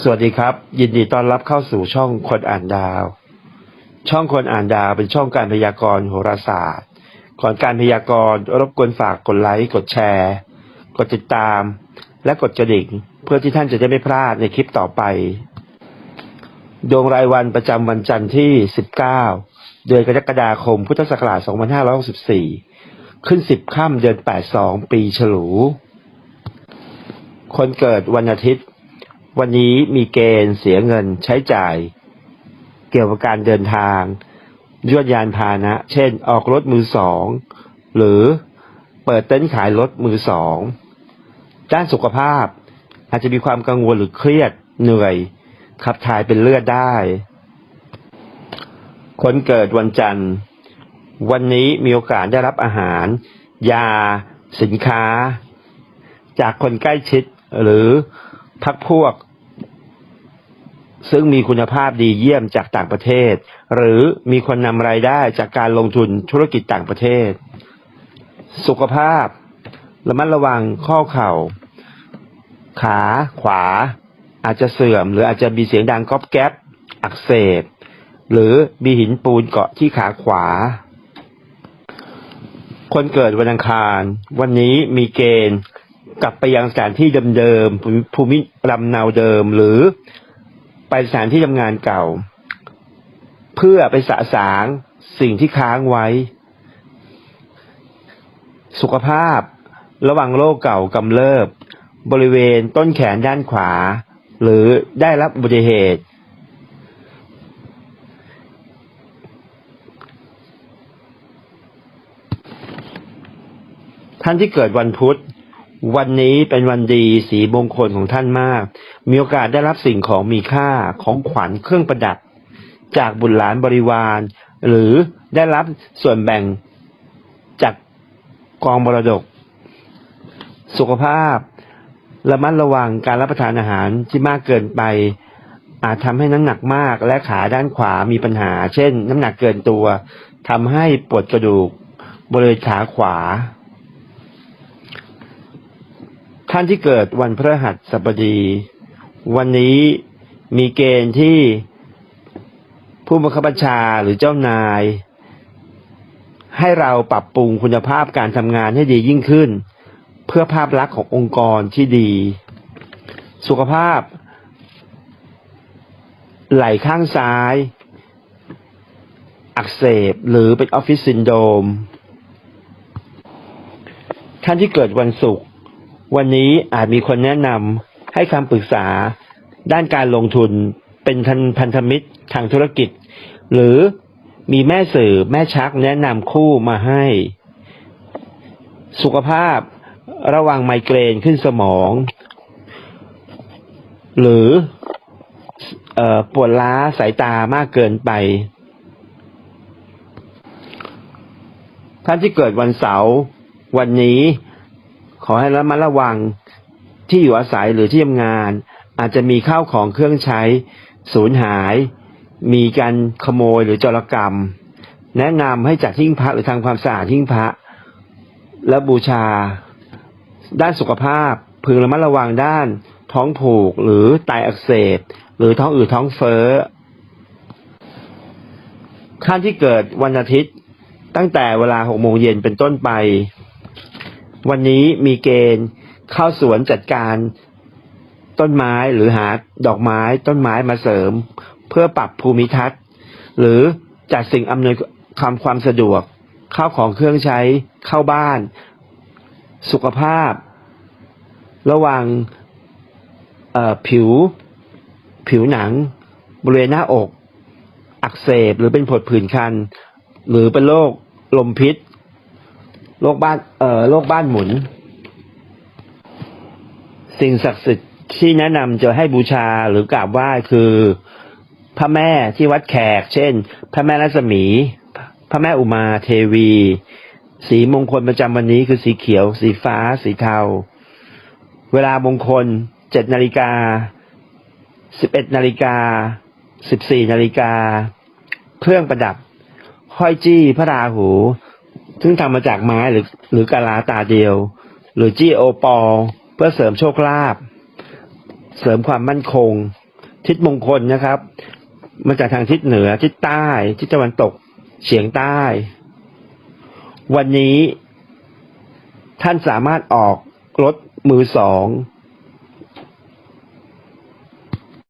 สวัสดีครับ ยินดีต้อนรับเข้าสู่ช่องคนอ่านดาว ช่องคนอ่านดาวเป็นช่องการพยากรณ์โหราศาสตร์ก่อนการพยากรณ์รบกวนฝากกดไลค์กดแชร์ กดติดตาม และกดกระดิ่ง เพื่อที่ท่านจะได้ไม่พลาดในคลิปต่อไป ดวงรายวันประจำวันจันทร์ที่ 19 เดือนกรกฎาคมพุทธศักราช2564 ขึ้น 10 ค่ำเดือน 82 ปีฉลู คนเกิดวันอาทิตย์ วันนี้มีเกณฑ์เสียเงินใช้จ่าย เกี่ยวกับการเดินทางยวดยานพาหนะ เช่น ออกรถมือสอง หรือเปิดเต็นท์ขายรถมือสอง ด้านสุขภาพ อาจจะมีความกังวลหรือเครียดเหนื่อย ขับถ่ายเป็นเลือดได้ คนเกิดวันจันทร์ วันนี้มีโอกาสได้รับอาหาร ยา สินค้า จากคนใกล้ชิดหรือ พักพวก ซึ่งมีคุณภาพดีเยี่ยมจากต่างประเทศ หรือมีคนนำรายได้จากการลงทุนธุรกิจต่างประเทศ สุขภาพ ระมัดระวังข้อเข่า ขาขวา อาจจะเสื่อม หรืออาจจะมีเสียงดังก๊อบแก๊บอักเสบ หรือมีหินปูนเกาะที่ขาขวาคนเกิดวันอังคาร วันนี้มีเกณฑ์ กลับไปยังสถานที่เดิมๆภูมิลำเนาเดิมหรือไปสถานที่ทำงานเก่า เพื่อไปสะสางสิ่งที่ค้างไว้ สุขภาพ ระหวังโรคเก่ากำเริบ บริเวณต้นแขนด้านขวา หรือได้รับอุบัติเหตุ ท่านที่เกิดวันพุธ วันนี้เป็นวันดีสีมงคลของท่านมาก มีโอกาสได้รับสิ่งของมีค่าของขวัญเครื่องประดับ จากบุตรหลานบริวาร หรือได้รับส่วนแบ่งจากกองมรดก สุขภาพ ระมัดระวังการรับประทานอาหารที่มากเกินไป อาจทำให้น้ำหนักมากและขาด้านขวามีปัญหา เช่น น้ำหนักเกินตัวทำให้ปวดกระดูก บริเวณขาขวา ท่านที่เกิดวันพฤหัสบดี วันนี้มีเกณฑ์ที่ผู้บังคับบัญชาหรือเจ้านาย ให้เราปรับปรุงคุณภาพการทำงานให้ดียิ่งขึ้น เพื่อภาพลักษณ์ขององค์กรที่ดี สุขภาพ ไหล่ข้างซ้าย อักเสบหรือเป็นออฟฟิศซินโดมท่านที่เกิดวันศุกร์ วันนี้อาจมีคนแนะนำให้คำปรึกษา ด้านการลงทุนเป็นพันพันธมิตรทางธุรกิจ หรือมีแม่สื่อแม่ชักแนะนำคู่มาให้ สุขภาพระวังไมเกรนขึ้นสมอง หรืออปวดล้าสายตามากเกินไป ท่านที่เกิดวันเสาร์วันนี้ ขอให้ระมัดระวังที่อยู่อาศัยหรือที่ทำงาน อาจจะมีข้าวของเครื่องใช้สูญหาย มีการขโมยหรือจรกรรม แนะนำให้จัดหิ้งพระหรือทำความสะอาดหิ้งพระ และบูชา ด้านสุขภาพพึงระมัดระวังด้านท้องผูกหรือไตอักเสบ หรือท้องอืดท้องเฟ้อท่านที่เกิดวันอาทิตย์ตั้งแต่เวลาหกโมงเย็นเป็นต้นไป วันนี้มีเกณฑ์เข้าสวนจัดการต้นไม้หรือหาดอกไม้ต้นไม้มาเสริม เพื่อปรับภูมิทัศน์ หรือจัดสิ่งอำนวยความความสะดวกเข้าของเครื่องใช้เข้าบ้าน สุขภาพ ระว่างผิว ผิวหนัง บริเวณหน้าอก อักเสบหรือเป็นผดผื่นคัน หรือเป็นโรคลมพิษ โรคบ้าน เอ่อโรคบ้านหมุน สิ่งศักดิ์สิทธิ์ที่แนะนำจะให้บูชาหรือกราบไหว้คือ พระแม่ที่วัดแขก เช่น พระแม่รัศมี พระแม่อุมาเทวี สีมงคลประจำวันนี้คือสีเขียว สีฟ้า สีเทา เวลามงคลเจ็ดนาฬิกาสิบเอ็ดนาฬิกาสิบสี่นาฬิกา เครื่องประดับ ห้อยจี้พระราหู ซึ่งทำมาจากไม้หรือหรือกะลาตาเดียว หรือจี้โอปอลเพื่อเสริมโชคลาภเสริมความมั่นคง ทิศมงคลนะครับ มาจากทางทิศเหนือทิศใต้ ทิศตะวันตกเฉียงใต้ วันนี้ท่านสามารถออกรถมือสอง